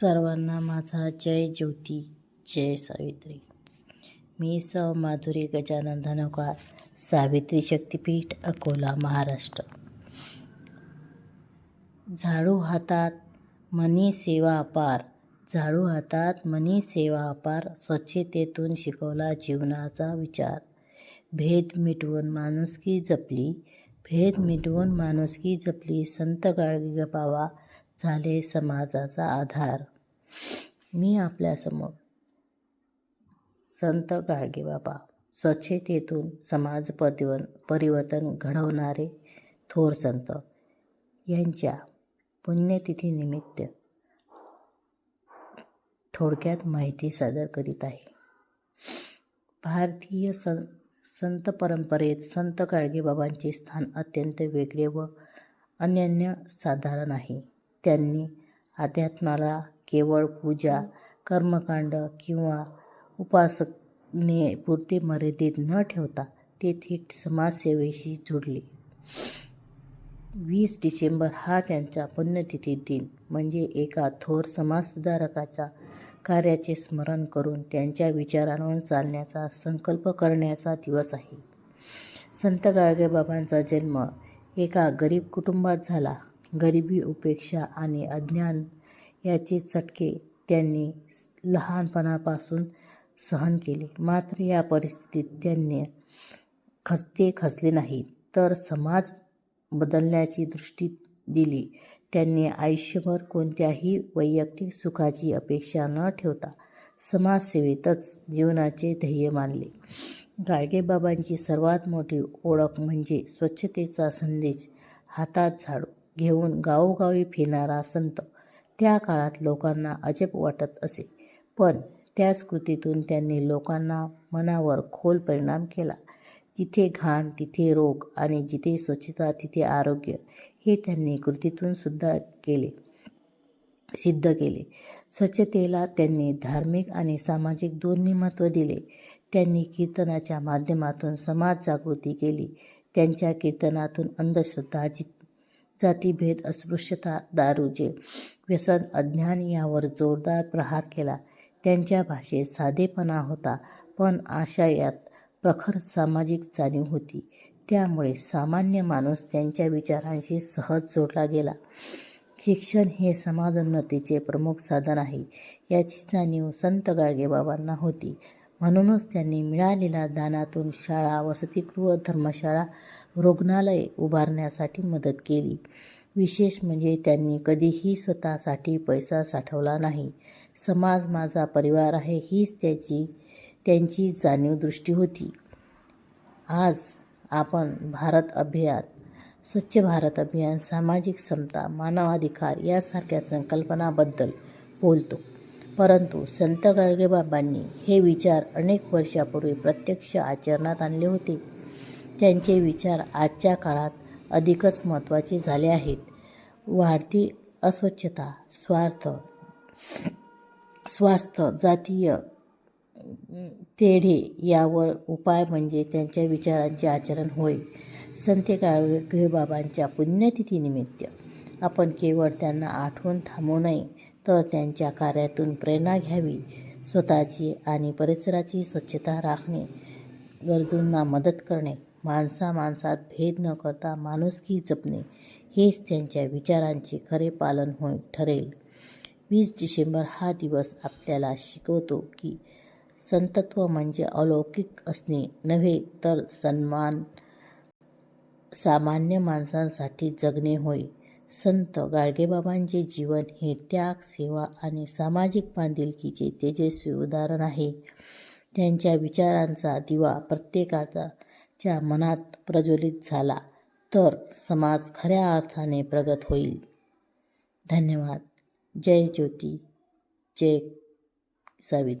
सर्वांना माझा जय ज्योती जय सावित्री. मी सौ. माधुरी गजानन धनोकार सावित्री शक्तीपीठ अकोला महाराष्ट्र. झाडू हातात मनी सेवा अपार झाडू हातात मनी सेवा अपार स्वच्छतेतून शिकवला जीवनाचा विचार. भेद मिटवून माणुसकी जपली भेद मिटवून माणुसकी जपली संत गाडगे बाबा झाले समाजाचा आधार. मी आपल्यासमोर संत गाडगेबाबा स्वच्छतेतून समाज परिवन परिवर्तन घडवणारे थोर संत. यांच्या पुण्यतिथीनिमित्त थोडक्यात माहिती सादर करीत आहे. भारतीय सं संत परंपरेत संत गाडगेबाबांचे स्थान अत्यंत वेगळे व अनन्य साधारण आहे. त्यांनी अध्यात्माला केवळ पूजा कर्मकांड किंवा उपासने पुरते मर्यादित न ठेवता ते थेट समाजसेवेशी जोडले. वीस डिसेंबर हा त्यांचा पुण्यतिथी दिन म्हणजे एका थोर समाजसुधारकाच्या कार्याचे स्मरण करून त्यांच्या विचारांवर चालण्याचा संकल्प करण्याचा दिवस आहे. संत गाडगेबाबांचा जन्म एका गरीब कुटुंबात झाला. गरिबी उपेक्षा आणि अज्ञान याचे चटके त्यांनी लहानपणापासून सहन केले. मात्र या परिस्थितीत त्यांनी खचते खचले नाही तर समाज बदलण्याची दृष्टी दिली. त्यांनी आयुष्यभर कोणत्याही वैयक्तिक सुखाची अपेक्षा न ठेवता समाजसेवेतच जीवनाचे ध्येय मानले. गाडगेबाबांची सर्वात मोठी ओळख म्हणजे स्वच्छतेचा संदेश हातात झाडू. घेऊन गावोगावी फिरणारा संत त्या काळात लोकांना अजब वाटत असे. पण त्याच कृतीतून त्यांनी लोकांना मनावर खोल परिणाम केला. जिथे घाण तिथे रोग आणि जिथे स्वच्छता तिथे आरोग्य हे त्यांनी कृतीतून सुद्धा केले सिद्ध केले. स्वच्छतेला त्यांनी धार्मिक आणि सामाजिक दोन्ही महत्त्व दिले. त्यांनी कीर्तनाच्या माध्यमातून समाज जागृती केली. त्यांच्या कीर्तनातून अंधश्रद्धा जातीभेद अस्पृश्यता दारूचे व्यसन अज्ञान यावर जोरदार प्रहार केला. त्यांच्या भाषेत साधेपणा होता पण आशयात प्रखर सामाजिक जाणीव होती. त्यामुळे सामान्य माणूस त्यांच्या विचारांशी सहज जोडला गेला. शिक्षण हे समाजोन्नतीचे प्रमुख साधन आहे. याची जाणीव संत गाडगेबाबांना होती. म्हणूनच त्यांनी मिळालेल्या दानातून शाळा वसतिगृह धर्मशाळा रुग्णालय उभारण्यासाठी मदत केली. विशेष म्हणजे त्यांनी कधीही स्वतःसाठी पैसा साठवला नाही. समाज माझा परिवार आहे हीच त्याची त्यांची जाणीव दृष्टी होती. आज आपण भारत अभियान स्वच्छ भारत अभियान सामाजिक समता मानवाधिकार यासारख्या संकल्पनाबद्दल बोलतो. परंतु संत गाडगेबाबांनी हे विचार अनेक वर्षापूर्वी प्रत्यक्ष आचरणात आणले होते. त्यांचे विचार आजच्या काळात अधिकच महत्त्वाचे झाले आहेत. वाढती अस्वच्छता स्वार्थ स्वास्थ्य जातीय तेढे यावर उपाय म्हणजे त्यांच्या विचारांचे आचरण होय. संत गाडगेबाबांच्या पुण्यतिथीनिमित्त आपण केवळ त्यांना आठवून थांबू नये. तर त्यांच्या कार्यातून प्रेरणा घ्यावी. स्वतःची आणि परिसराची स्वच्छता राखणे गरजूंना मदत करणे माणसा माणसात भेद न करता माणुसकी जपणे हेच त्यांच्या विचारांचे खरे पालन होय ठरेल. वीस डिसेंबर हा दिवस आपल्याला शिकवतो की संतत्व म्हणजे अलौकिक असणे. नव्हे तर सन्मान सामान्य माणसांसाठी जगणे होय. संत गाडगेबाबांचे जीवन हे त्याग सेवा आणि सामाजिक बांधिलकीचे तेजस्वी उदाहरण आहे. त्यांच्या विचारांचा दिवा प्रत्येकाचा च्या मनात प्रज्वलित झाला तर समाज खऱ्या अर्थाने प्रगत होईल. धन्यवाद. जय ज्योती. जय सावित्री.